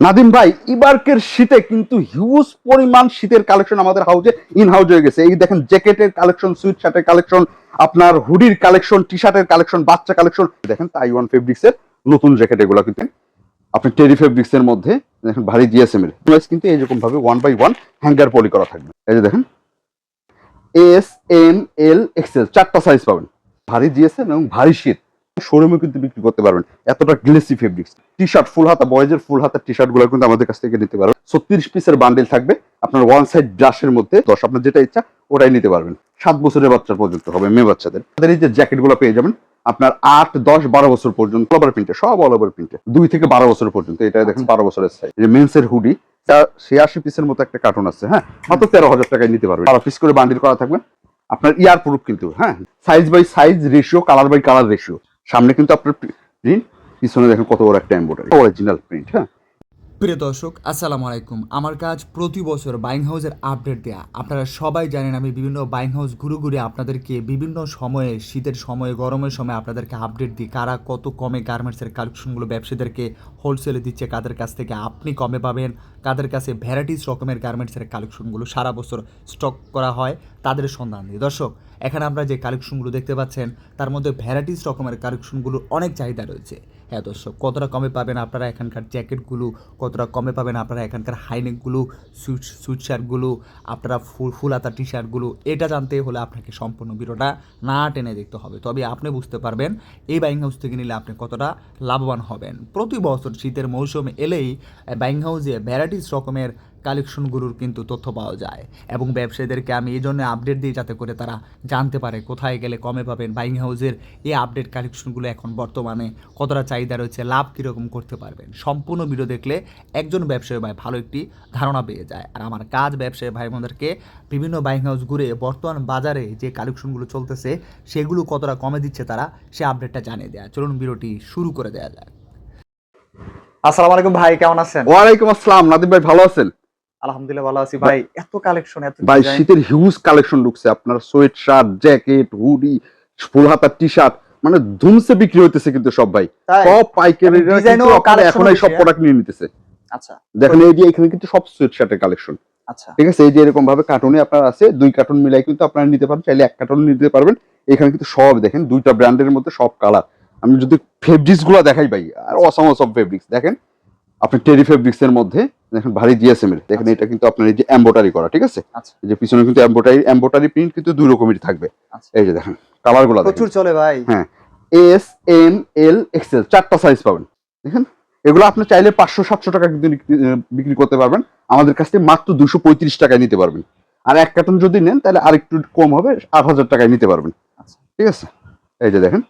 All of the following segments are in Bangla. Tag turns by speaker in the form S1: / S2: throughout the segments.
S1: নাদিম ভাই, এবারকের শীতে কিন্তু হিউজ পরিমাণ শীতের কালেকশন আমাদের হাউজে ইন হাউজ হয়ে গেছে। এই দেখেন জ্যাকেটের কালেকশন সুইট শার্টের কালেকশন আপনার হুডির কালেকশন টি শার্টের কালেকশন বাচ্চা কালেকশন দেখেন তাইওয়ান ফেব্রিক্স এর নতুন জ্যাকেট এগুলো কিন্তু আপনি টেরি ফেব্রিক্স এর মধ্যে দেখেন, ভারী জিএসএম এর। কিন্তু এইরকম ভাবে one by one hanger poly করা থাকবে। এই যে দেখেন এস এম এল এক্সেল চারটা সাইজ পাবেন। ভারী জিএসএম এবং ভারী শীত। শোরুমে কিন্তু বিক্রি করতে পারবেন। এতটা glossy fabrics T shirt full হাতা বয়েজের ফুল হাতা টি শার্টগুলো কিন্তু আমাদের কাছ থেকে নিতে পারবেন। ছত্রিশ পিসের বান্ডেল থাকবে। আপনার ওয়ান সাইড ব্রাশের মধ্যে দশ, আপনার যেটা ইচ্ছা ওটাই নিতে পারবেন। সাত বছরের বাচ্চা পর্যন্ত হবে, মেয়ে বাচ্চাদের। তাদের এই যে জ্যাকেটগুলো পেয়ে যাবেন, আপনার আট, দশ, বারো বছর পর্যন্ত অল ওভার প্রিন্টে সব অল ওভার প্রিন্টে দুই থেকে বারো বছর পর্যন্ত, এটা দেখেন বারো বছরের সাইজ যে মেন্সের হুডি ছিয়াশি পিসের মতো একটা কার্টুন আছে হ্যাঁ? মাত্র তেরো হাজার টাকায় নিতে পারবেন। বারো পিস করে বান্ডিল করা থাকবে। আপনার ইয়ার প্রুফ কিন্তু হ্যাঁ? Size by size ratio colour by colour ratio সামনে কিন্তু আপনার প্রিন্ট পিছনে দেখেন কত বড় একটা এম্বোডারি অরিজিনাল প্রিন্ট হ্যাঁ?
S2: প্রিয় দর্শক, আসসালামু আলাইকুম। আমার কাজ প্রতি বছর বাইং হাউসের আপডেট দেয়া। আপনারা সবাই জানেন আমি বিভিন্ন বাইং হাউস ঘুরে ঘুরে আপনাদেরকে বিভিন্ন সময়ে, শীতের সময়ে, গরমের সময় আপনাদেরকে আপডেট দিই। কারা কত কমে গার্মেন্টসের কালেকশনগুলো ব্যবসায়ীদেরকে হোলসেলে দিচ্ছে, কাদের কাছ থেকে আপনি কমে পাবেন, কাদের কাছে ভ্যারাইটিস রকমের গার্মেন্টসের কালেকশনগুলো সারা বছর স্টক করা হয়, তাদের সন্ধান দিই। দর্শক, এখানে আমরা যে কালেকশনগুলো দেখতে পাচ্ছেন, তার মধ্যে ভ্যারাইটিস রকমের কালেকশনগুলোর অনেক চাহিদা রয়েছে। হ্যাঁ দর্শক, কতটা কমে পাবেন আপনারা এখানকার জ্যাকেটগুলো? কতটা কমে পাবেন আপনারা এখানকার হাইনেকগুলো সুইট সুইট আপনারা ফুল ফুল হাতা টি শার্টগুলো এটা জানতে হলে আপনাকে সম্পূর্ণ ভিডিওটা না টেনে দেখতে হবে। তবে আপনি বুঝতে পারবেন, এই বাইং হাউস থেকে নিলে আপনি কতটা লাভবান হবেন। প্রতি বছর শীতের মৌসুমে এলেই বাইং হাউসে ভ্যারাইটিস রকমের কালেকশনগুলোর কিন্তু তথ্য পাওয়া যায় এবং ব্যবসায়ীদেরকে আমি এই জন্য আপডেট দিই যাতে করে তারা জানতে পারে কোথায় গেলে কমে পাবেন বাইং হাউসের এই আপডেট কালেকশনগুলো এখন বর্তমানে কতটা চাহিদা রয়েছে লাভ কীরকম করতে পারবেন। সম্পূর্ণ ভিডিও দেখলে একজন ব্যবসায়ী ভাই ভালো একটি ধারণা পেয়ে যায়। আর আমার কাজ ব্যবসায়ী ভাই বোনদেরকে বিভিন্ন বাইং হাউস ঘুরে বর্তমান বাজারে যে কালেকশনগুলো চলতেছে সেগুলো কতটা কমে দিচ্ছে তারা সে আপডেটটা জানিয়ে দেয়। চলুন ভিডিওটি শুরু করে দেওয়া যায়
S3: আসসালামু আলাইকুম ভাই কেমন আছেন?
S1: ওয়ালাইকুম আসসালাম নাদিম ভাই ভালো আছেন?
S3: আলহামদুলিল্লাহ ভালো আছি। ভাই এত কালেকশন এত
S1: ভাই শীতের হিউজ কালেকশন ঢুকছে। আপনার sweat shirt jacket hoodie full হাতার টি শার্ট মানে ধুমসে বিক্রি হইতেছে কিন্তু সব ভাই। সব
S3: collection
S1: এখন এই সব প্রোডাক্ট নিয়ে নিতেছে।
S3: আচ্ছা।
S1: দেখেন এই যে এখানে কিন্তু সব সোয়েট শার্টের কালেকশন
S3: আচ্ছা।
S1: ঠিক আছে? এই যে এরকম ভাবে কার্টুনে আপনার আছে দুই কার্টুন মিলাই কিন্তু আপনারা নিতে পারবেন চাইলে এক কার্টুন নিতে পারবেন। এখানে কিন্তু সব দেখেন দুইটা ব্র্যান্ডের মধ্যে সব কালার আমি যদি ফেব্রিক্সগুলো দেখাই ভাই আর অসম সব ফেব্রিক্স দেখেন আপনি টেরি ফেব্রিক্স এর মধ্যে দেখেন ভারী জিএসএম এর। দেখেন
S3: আচ্ছা।
S1: এটা কিন্তু আপনার এই যে এম্বোটারি করা ঠিক আছে?
S3: আচ্ছা।
S1: যে পিছনে কিন্তু এম্বোটারি এম্বোটারি প্রিন্ট কিন্তু দুই রকমেরই থাকবে।
S3: আচ্ছা।
S1: এই যে দেখেন কালারগুলো
S3: প্রচুর চলে ভাই।
S1: হ্যাঁ এস এম এল এক্সেল চারটা সাইজ পাবেন। দেখেন এগুলো আপনি চাইলে পাঁচশো সাতশো টাকা কিন্তু বিক্রি- করতে পারবেন। আমাদের কাছ থেকে মাত্র দুশো পঁয়ত্রিশ টাকায় নিতে পারবেন। আর এক কার্টন যদি নেন তাহলে আরেকটু কম হবে আট হাজার টাকায় নিতে পারবেন। ঠিক আছে? এই যে দেখেন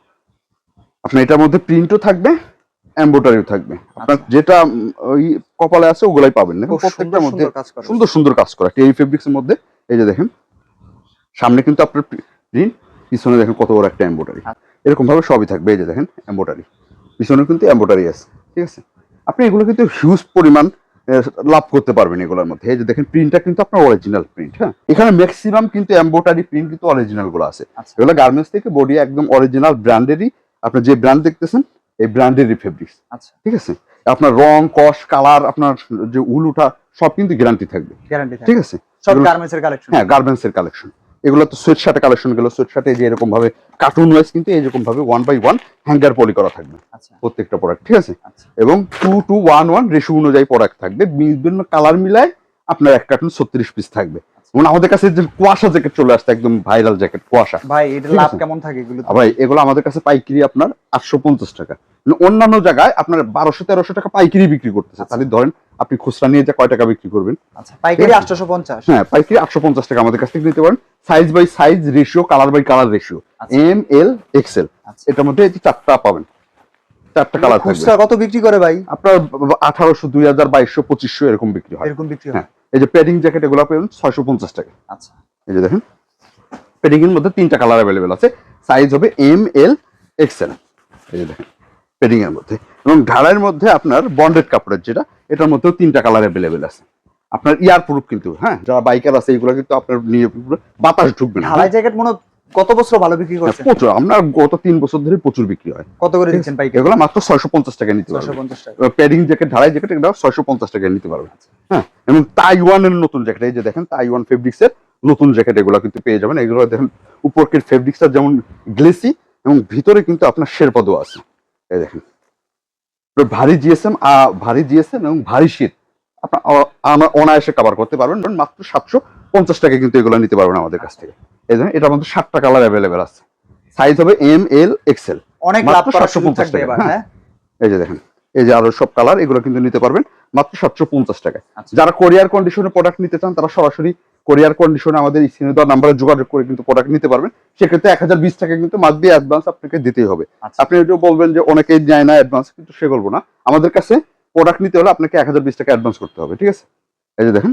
S1: আপনার এটার মধ্যে প্রিন্টও থাকবে। এম্বোটারিও থাকবে। আপনার যেটা ওই কপালে আছে ওগুলাই পাবেন। দেখেন প্রত্যেকটার মধ্যে
S3: সুন্দর কাজ করা
S1: সুন্দর কাজ করা। টেরি ফেব্রিক্সের মধ্যে এই যে দেখেন সামনে কিন্তু আপনার প্রিন্ট পিছনে দেখেন কত বড় একটা এম্বোটারি
S3: আচ্ছা।
S1: এরকম ভাবে সবই থাকবে এই যে দেখেন এম্বোটারি পিছনে কিন্তু এম্বোটারি আছে ঠিক আছে? আপনি এগুলো কিন্তু হিউজ পরিমাণ লাভ করতে পারবেন এগুলোর মধ্যে। এই যে দেখেন প্রিন্টটা কিন্তু আপনার অরিজিনাল প্রিন্ট হ্যাঁ? এখানে ম্যাক্সিমাম কিন্তু এম্বোটারি প্রিন্ট কিন্তু অরিজিনালগুলো আছে।
S3: আচ্ছা।
S1: এগুলো গার্মেন্টস থেকে বডি একদম অরিজিনাল ব্র্যান্ডেরই আপনি যে ব্র্যান্ড দেখতেছেন এই ব্র্যান্ডেরই ফেব্রিক্স
S3: আচ্ছা।
S1: ঠিক আছে? আপনার রং কস কালার আপনার যে উল উঠা সব কিন্তু গ্যারান্টি থাকবে।
S3: গ্যারান্টি
S1: ঠিক আছে?
S3: সব গার্মেন্টস এর কালেকশন
S1: হ্যাঁ গার্মেন্টস এর কালেকশন এগুলো তো সোয়েট শার্টের কালেকশনগুলো। সোয়েট শার্টে যে এরকম ভাবে কার্টুন ওয়াইজ কিন্তু এরকম ভাবে one by one hanger poly করা থাকবে।
S3: আচ্ছা।
S1: প্রত্যেকটা প্রোডাক্ট ঠিক আছে? এবং two two one one ratio অনুযায়ী প্রোডাক্ট থাকবে। বিভিন্ন কালার মিলায় আপনার এক কার্টুন ছত্রিশ পিস থাকবে। এবং আমাদের কাছে যে কুয়াশা জ্যাকেট চলে আসছে একদম ভাইরাল জ্যাকেট কুয়াশা।
S3: ভাই
S1: ঠিক
S3: লাভ কেমন থাকে এগুলো
S1: ভাই এগুলো আমাদের কাছে পাইকারি আপনার আটশো পঞ্চাশ টাকা। মানে অন্যান্য জায়গায় আপনার বারোশো তেরোশো টাকা পাইকারি বিক্রি করতেছে। তাহলে ধরেন আপনি খুচরা নিয়ে যা কয় টাকা বিক্রি করবেন?
S3: আচ্ছা পাইকারি। আটশোশো পঞ্চাশ।
S1: হ্যাঁ পাইকারি আটশো পঞ্চাশ টাকা আমাদের কাছ থেকে নিতে পারেন। Size by size ratio colour by colour ratio
S3: আচ্ছা।
S1: এম এল এক্সেল
S3: আচ্ছা।
S1: এটার মধ্যে চারটা পাবেন। চারটা কালার
S3: খুচরা কত বিক্রি করে ভাই?
S1: আপনার আঠারোশো দুই হাজার বাইশশো পঁচিশশো এরকম বিক্রি হয়।
S3: এরকম বিক্রি
S1: হ্যাঁ?
S3: হয়
S1: এই যে প্যাডিং জ্যাকেট এগুলো পাবেন ছয়শো পঞ্চাশ টাকা।
S3: আচ্ছা।
S1: এই যে দেখেন প্যাডিং এর মধ্যে তিনটা কালার অ্যাভেলেবেল আছে। সাইজ হবে এম এল এক্সেল এই যে দেখেন প্যাডিং এর মধ্যে। এবং ঢালাইয়ের মধ্যে আপনার বন্ডেড কাপড়ের যেটা এটার মধ্যেও তিনটা কালার অ্যাভেলেবেল আছে। আপনার ইয়ার প্রুফ কিন্তু হ্যাঁ যারা বাইকার আছে এগুলো কিন্তু আপনার নিয়ে বাতাস ঢুকবে না।
S3: ঢালাই জ্যাকেট মনে হয় কত বছর ভালো বিক্রি করছেন?
S1: প্রচুর। আমরা গত তিন বছর ধরে প্রচুর বিক্রি হয়।
S3: কত করে দিচ্ছেন পাইকারি?
S1: এগুলো মাত্র ছয়শো পঞ্চাশ টাকা নিতে পারবেন।
S3: পঞ্চাশ টাকা।
S1: প্যাডিং জ্যাকেট ঢালাই জ্যাকেট এটা ছয়শো পঞ্চাশ টাকা নিতে পারবেন। হ্যাঁ এবং তাইওয়ানের নতুন জ্যাকেট এই যে দেখেন তাইওয়ান ফেব্রিক্স এর নতুন জ্যাকেট এগুলো কিন্তু পেয়ে যাবেন। এগুলো দেখেন উপরকের ফেব্রিক্সটা যেমন গ্লেসি এবং ভিতরে কিন্তু আপনার শেরপাদও আছে। এই দেখেন। ভারী জিএসএম ভারী জিএসএম এবং ভারী শীত। আপনার অনায়াসে কভার করতে পারবেন। মাত্র সাতশো পঞ্চাশ টাকা কিন্তু এগুলো নিতে পারবেন আমাদের কাছ থেকে। এই এটার মধ্যে সাতটা কালার অ্যাভেলেবেল আছে। সাইজ হবে এম এল এক্সেল
S3: অনেক লাভ করার সুযোগ থাকবে এবার
S1: হ্যাঁ। এই যে দেখেন এই যে আরও সব কালার এগুলো কিন্তু নিতে পারবেন মাত্র সাতশো পঞ্চাশ টাকায়।
S3: আচ্ছা।
S1: যারা কোরিয়ার কন্ডিশনে প্রোডাক্ট নিতে চান তারা সরাসরি কোরিয়ার কন্ডিশনে আমাদের স্ক্রিনে দেওয়া নাম্বারে যোগাযোগ করে কিন্তু প্রোডাক্ট নিতে পারবেন। সেক্ষেত্রে এক হাজার বিশ টাকা কিন্তু মাস দিয়ে অ্যাডভান্স আপনাকে দিতেই হবে।
S3: আচ্ছা।
S1: আপনি এটা বলবেন যে অনেকেই নেয় না অ্যাডভান্স কিন্তু সে বলব না। আমাদের কাছে প্রোডাক্ট নিতে হলে আপনাকে এক হাজার বিশ টাকা অ্যাডভান্স করতে হবে ঠিক আছে? এই যে দেখেন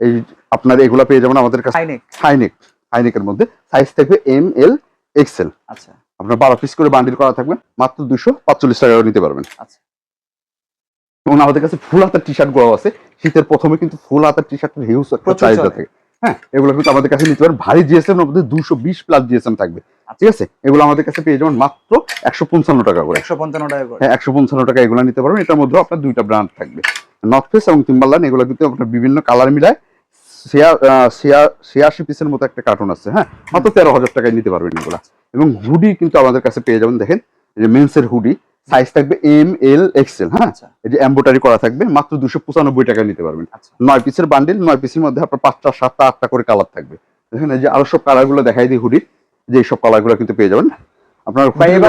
S1: এই আপনার এগুলা পেয়ে যাবেন আমাদের কাছে।
S3: হাইনেক
S1: হাইনেক হাইনেকের মধ্যে সাইজ থাকবে এম এল এক্সেল
S3: আচ্ছা।
S1: আপনার বারো পিস করে বান্ডিল করা থাকবে মাত্র দুশো পাঁচচল্লিশ টাকা নিতে পারবেন।
S3: আচ্ছা।
S1: এবং আমাদের কাছে ফুল হাতের টি শার্টগুলো আছে। শীতের প্রথমে কিন্তু ফুল হাতের টি শার্টের হিউজ একটা চাহিদা থাকে। হ্যাঁ এগুলো কিন্তু আমাদের কাছে নিতে পারেন। ভারী জিএসএম মধ্যে দুশো বিশ প্লাস জিএসএম থাকবে। ঠিক আছে? এগুলো আমাদের কাছে পেয়ে যাবেন মাত্র একশো পঞ্চান্ন টাকা করে।
S3: একশো পঞ্চান্ন টাকা করে।
S1: হ্যাঁ একশো পঞ্চান্ন টাকা এগুলো নিতে পারবেন। এটার মধ্যেও আপনার দুইটা ব্র্যান্ড থাকবে। নর্থ ফেস এবং টিম্বারলাইন এগুলো কিন্তু আপনার বিভিন্ন কালার মিলায়। ছিয়াশি পিসের মতো একটা কার্টুন আছে হ্যাঁ? মাত্র তেরো হাজার টাকায় নিতে পারবেন এগুলো। এবং হুডি কিন্তু আমাদের কাছে পেয়ে যাবেন দেখেন যে মেন্সের হুডি সাইজ থাকবে এম এল এক্সেল হ্যাঁ?
S3: আচ্ছা।
S1: এই যে এম্বোটারি করা থাকবে মাত্র দুশো পঁচানব্বই টাকায় নিতে পারবেন।
S3: আচ্ছা।
S1: নয় পিসের বান্ডিল নয় পিসের মধ্যে আপনার পাঁচটা সাতটা আটটা করে কালার থাকবে। দেখেন এই যে আরও সব কালারগুলো দেখাই দিই হুডির যে এইসব কালারগুলো কিন্তু পেয়ে যাবেন। আপনার পনেরো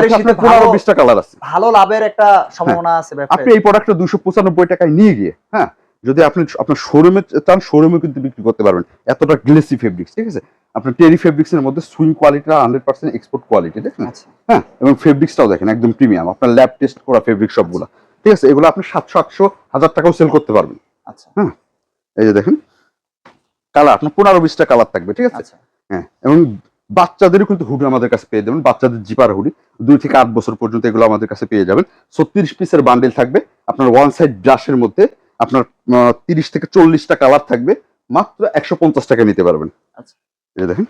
S3: ভালো-
S1: বিশটা কালার আছে।
S3: ভালো লাভের একটা সম্ভাবনা আছে
S1: আপনি এই প্রোডাক্টটা দুশো পঁচানব্বই টাকায় নিয়ে গিয়ে হ্যাঁ যদি আপনি আপনার শোরুমে চান শোরুমে কিন্তু বিক্রি করতে পারবেন। এতটা গ্লেসি ফেব্রিক্স ঠিক আছে? আপনার টেরি ফেব্রিক্স এর মধ্যে সুইং কোয়ালিটিটা হান্ড্রেড পার্সেন্ট এক্সপোর্ট কোয়ালিটি দেখেন হ্যাঁ এবং ফেব্রিক্সটাও দেখেন একদম প্রিমিয়াম আপনার ল্যাব টেস্ট করা ফেব্রিক সবগুলো ঠিক আছে? এগুলো আপনি সাতশো আটশো হাজার টাকাও সেল করতে পারবেন।
S3: আচ্ছা।
S1: হ্যাঁ এই যে দেখেন কালার আপনার পনেরো বিশটা কালার থাকবে ঠিক আছে?
S3: আচ্ছা।
S1: হ্যাঁ এবং বাচ্চাদেরও কিন্তু হুডি আমাদের কাছে পেয়ে যাবেন বাচ্চাদের জিপার হুডি। দুই থেকে আট বছর পর্যন্ত এগুলো আমাদের কাছে পেয়ে যাবেন। ছত্রিশ পিসের বান্ডেল থাকবে। আপনার ওয়ান সাইড ব্রাশের মধ্যে আপনার তিরিশ থেকে চল্লিশটা কালার থাকবে মাত্র একশো পঞ্চাশ টাকা নিতে পারবেন।
S3: আচ্ছা।
S1: এই দেখেন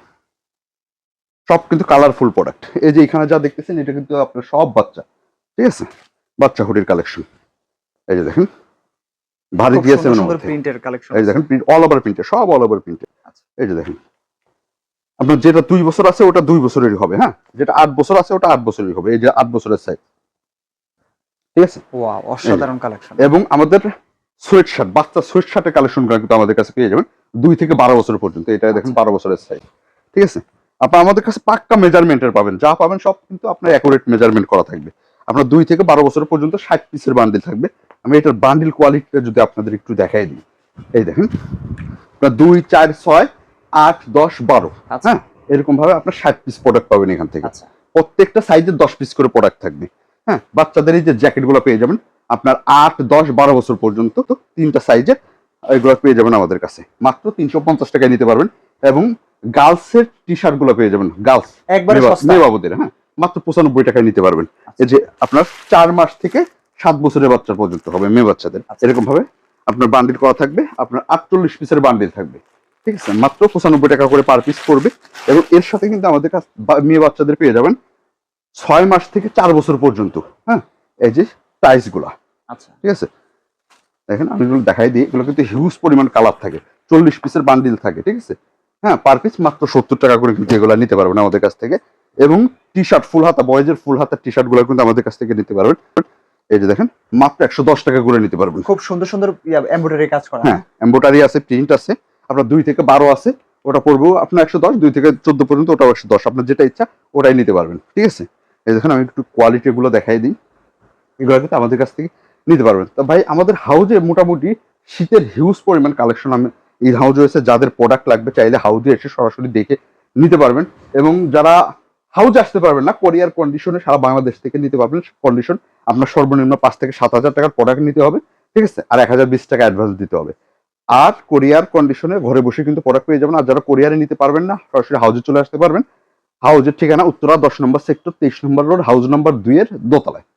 S1: সব কিন্তু কালারফুল প্রোডাক্ট এই যে এখানে যা দেখতেছেন এটা কিন্তু আপনার সব বাচ্চা ঠিক আছে? বাচ্চা হুডির কালেকশন এই যে দেখেন ভারী দিয়েছে
S3: প্রিন্টের কালেকশন
S1: এই দেখেন প্রিন্ট অল ওভার প্রিন্টে সব অল ওভার প্রিন্টে
S3: আচ্ছা।
S1: এই যে দেখেন আপনার যেটা দুই বছর আছে ওটা দুই বছরেরই হবে হ্যাঁ? যেটা আট বছর আছে ওটা আট বছরেরই হবে এই যে আট বছরের সাইজ ঠিক আছে?
S3: ওয়াও অসাধারণ কালেকশন
S1: এবং আমাদের সোয়েট শার্ট বাচ্চা সোয়েট শার্টের কালেকশনগুলো কিন্তু আমাদের কাছে পেয়ে যাবেন দুই থেকে বারো বছর পর্যন্ত। এটা দেখেন বারো বছরের সাইজ ঠিক আছে? আপনার আমাদের কাছে পাক্কা মেজারমেন্টের পাবেন। যা পাবেন সব কিন্তু আপনার অ্যাকুরেট মেজারমেন্ট করা থাকবে। আপনার দুই থেকে বারো বছর পর্যন্ত ষাট পিসের বান্ডিল থাকবে। আমি এটার বান্ডিল কোয়ালিটিটা যদি আপনাদের একটু দেখাই দিই। এই দেখেন আপনার দুই চার ছয় আট দশ বারো
S3: আচ্ছা।
S1: হ্যাঁ? এরকম ভাবে আপনার ষাট পিস প্রোডাক্ট পাবেন এখান থেকে।
S3: আচ্ছা।
S1: প্রত্যেকটা সাইজের দশ পিস করে প্রোডাক্ট থাকবে। হ্যাঁ? বাচ্চাদের এই যে জ্যাকেটগুলো পেয়ে যাবেন আপনার আট দশ বারো বছর পর্যন্ত তো তিনটা সাইজের এগুলো পেয়ে যাবেন আমাদের কাছে। মাত্র তিনশো পঞ্চাশ টাকায় নিতে পারবেন এবং গার্লসের টি শার্টগুলো পেয়ে যাবেন। গার্লস
S3: একবারে
S1: মেয়ে বাবুদের হ্যাঁ? মাত্র পঁচানব্বই টাকায় নিতে পারবেন। এই যে আপনার চার মাস থেকে সাত বছরের বাচ্চা পর্যন্ত হবে মেয়ে বাচ্চাদের।
S3: আচ্ছা।
S1: এরকম ভাবে আপনার বান্ডিল করা থাকবে আপনার আটচল্লিশ পিসের বান্ডিল থাকবে। ঠিক আছে? মাত্র পঁচানব্বই টাকা করে পার পিস পড়বে এবং এর সাথে কিন্তু আমাদের কাছে মেয়ে বাচ্চাদের পেয়ে যাবেন ছয় মাস থেকে চার বছর পর্যন্ত হ্যাঁ? এই যে টাইসগুলা
S3: আচ্ছা।
S1: ঠিক আছে? দেখেন আমি এগুলো দেখাই দিই। এগুলো কিন্তু হিউজ পরিমাণ কালার থাকে। চল্লিশ পিসের বান্ডিল থাকে ঠিক আছে? হ্যাঁ পার পিস মাত্র সত্তর টাকা করে কিন্তু এগুলো নিতে পারবেন আমাদের কাছ থেকে। এবং টি শার্ট ফুল হাতা বয়েজের ফুল হাতার টি শার্টগুলো কিন্তু আমাদের কাছ থেকে নিতে পারবেন। এই যে দেখেন মাত্র একশো দশ টাকা করে নিতে পারবেন।
S3: খুব সুন্দর সুন্দর এমব্রয়ডারি কাজ করা।
S1: হ্যাঁ এম্বোটারি আছে প্রিন্ট আছে। আপনার দুই থেকে বারো আছে ওটা পড়ব আপনার একশো দশ দুই থেকে চোদ্দ পর্যন্ত ওটাও একশো দশ। আপনার যেটা ইচ্ছা ওটাই নিতে পারবেন। ঠিক আছে? এই দেখেন আমি একটু কোয়ালিটি গুলো দেখাই দিই। এগুলো কিন্তু আমাদের কাছ থেকে নিতে পারবেন। তো ভাই, আমাদের হাউজে মোটামুটি শীতের হিউজ পরিমাণ কালেকশন আমি এই হাউজে রয়েছে, যাদের প্রোডাক্ট লাগবে চাইলে হাউজে এসে সরাসরি দেখে নিতে পারবেন। এবং যারা হাউজে আসতে পারবেন না কোরিয়ার কন্ডিশনে সারা বাংলাদেশ থেকে নিতে পারবেন কন্ডিশন আপনার সর্বনিম্ন পাঁচ থেকে সাত হাজার টাকার প্রোডাক্ট নিতে হবে, ঠিক আছে? আর এক হাজার বিশ টাকা অ্যাডভান্স দিতে হবে। আর কোরিয়ার কন্ডিশনে ঘরে বসে কিন্তু প্রোডাক্ট পেয়ে যাবেন। আর যারা কোরিয়ারে নিতে পারবেন না, সরাসরি হাউজে চলে আসতে পারবেন। হাউজের ঠিকানা উত্তরা দশ নম্বর সেক্টর তেইশ নম্বর রোড হাউজ নম্বর দুইয়ের দোতলায়।